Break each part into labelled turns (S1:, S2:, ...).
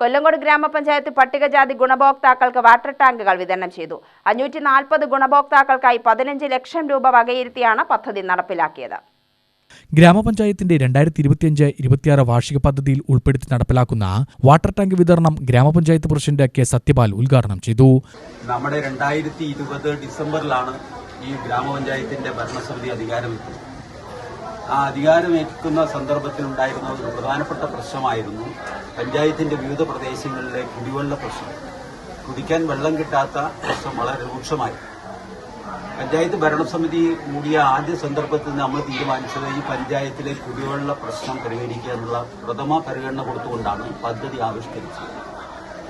S1: കൊല്ലങ്കോട് ഗ്രാമപഞ്ചായത്ത് പട്ടികജാതി ഗുണഭോക്താക്കൾക്ക് വാട്ടർ ടാങ്കുകൾ വിതരണം ചെയ്തു. അഞ്ഞൂറ്റി നാൽപ്പത് ഗുണഭോക്താക്കൾക്കായി പതിനഞ്ച് ലക്ഷം രൂപ വകയിരുത്തിയാണ് പദ്ധതി നടപ്പിലാക്കിയത്.
S2: ഗ്രാമപഞ്ചായത്തിന്റെ രണ്ടായിരത്തി ഇരുപത്തിയഞ്ച് ഇരുപത്തിയാറ് വാർഷിക പദ്ധതിയിൽ ഉൾപ്പെടുത്തി നടപ്പിലാക്കുന്ന വാട്ടർ ടാങ്ക് വിതരണം ഗ്രാമപഞ്ചായത്ത് പ്രസിഡന്റ് കെ സത്യപാൽ ഉദ്ഘാടനം ചെയ്തു.
S3: നമ്മുടെ രണ്ടായിരത്തി ഇരുപത് ഡിസംബറിലാണ് ഈ ഗ്രാമപഞ്ചായത്തിന്റെ ഭരണസമിതി അധികാരമേറ്റത്. ആ അധികാരമേൽക്കുന്ന സന്ദർഭത്തിലുണ്ടായിരുന്ന ഒരു പ്രധാനപ്പെട്ട പ്രശ്നമായിരുന്നു പഞ്ചായത്തിന്റെ വിവിധ പ്രദേശങ്ങളിലെ കുടിവെള്ള പ്രശ്നം. കുടിക്കാൻ വെള്ളം കിട്ടാത്ത പ്രശ്നം വളരെ രൂക്ഷമായി. പഞ്ചായത്ത് ഭരണസമിതി കൂടിയ ആദ്യ സന്ദർഭത്തിൽ നമ്മൾ തീരുമാനിച്ചത് ഈ പഞ്ചായത്തിലെ കുടിവെള്ള പ്രശ്നം പരിഹരിക്കുക എന്നുള്ള പ്രഥമ പരിഗണന കൊടുത്തുകൊണ്ടാണ് പദ്ധതി ആവിഷ്കരിച്ചത്.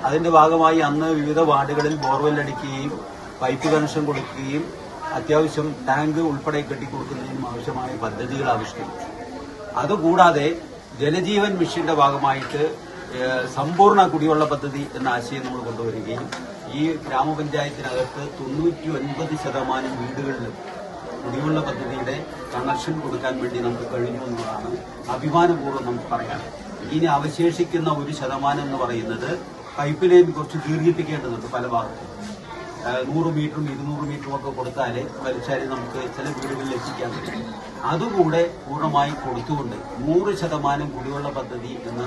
S3: അതിന്റെ ഭാഗമായി അന്ന് വിവിധ വാർഡുകളിൽ ബോർവെൽ അടിക്കുകയും പൈപ്പ് കണക്ഷൻ കൊടുക്കുകയും അത്യാവശ്യം ടാങ്ക് ഉൾപ്പെടെ കെട്ടിക്കൊടുക്കുന്നതിനും ആവശ്യമായ പദ്ധതികൾ ആവിഷ്കരിച്ചു. അതുകൂടാതെ ജലജീവൻ മിഷന്റെ ഭാഗമായിട്ട് സമ്പൂർണ കുടിവെള്ള പദ്ധതി എന്ന ആശയം നമ്മൾ കൊണ്ടുവരികയും ഈ ഗ്രാമപഞ്ചായത്തിനകത്ത് തൊണ്ണൂറ്റി ഒൻപത് ശതമാനം വീടുകളിലും കുടിവെള്ള പദ്ധതിയുടെ കണക്ഷൻ കൊടുക്കാൻ വേണ്ടി നമുക്ക് കഴിഞ്ഞു എന്നതാണ് അഭിമാനപൂർവം നമുക്ക് പറയാം ഇനി അവശേഷിക്കുന്ന ഒരു ശതമാനം എന്ന് പറയുന്നത് പൈപ്പ് ലൈൻ കുറച്ച് ദീർഘിപ്പിക്കേണ്ടതുണ്ട് പല ഭാഗത്തും. നൂറ് മീറ്ററും ഇരുന്നൂറ് മീറ്ററും ഒക്കെ കൊടുത്താലേ വലിച്ചാലേ നമുക്ക് ചില വീടുകളിൽ എത്തിക്കാൻ പറ്റും. അതുകൂടെ പൂർണമായി കൊടുത്തുകൊണ്ട് നൂറ് ശതമാനം കുടിവെള്ള പദ്ധതി എന്ന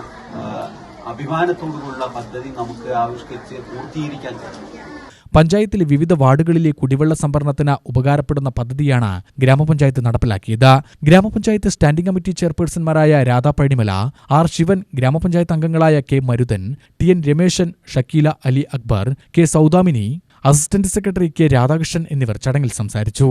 S3: അഭിമാനത്തോടുകൂടിയുള്ള പദ്ധതി നമുക്ക് ആവിഷ്കരിച്ച് പൂർത്തീകരിക്കാൻ കഴിയും
S2: പഞ്ചായത്തിലെ വിവിധ വാർഡുകളിലെ കുടിവെള്ള സംഭരണത്തിന് ഉപകാരപ്പെടുന്ന പദ്ധതിയാണ് ഗ്രാമപഞ്ചായത്ത് നടപ്പിലാക്കിയത്. ഗ്രാമപഞ്ചായത്ത് സ്റ്റാൻഡിംഗ് കമ്മിറ്റി ചെയർപേഴ്സൺമാരായ രാധാ പഴിമല ആർ ശിവൻ ഗ്രാമപഞ്ചായത്ത് അംഗങ്ങളായ K Maruthan T N Rameshan Shakeela Ali Akbar K Saudamini assistant secretary K Radhakrishnan എന്നിവർ ചടങ്ങിൽ സംസാരിച്ചു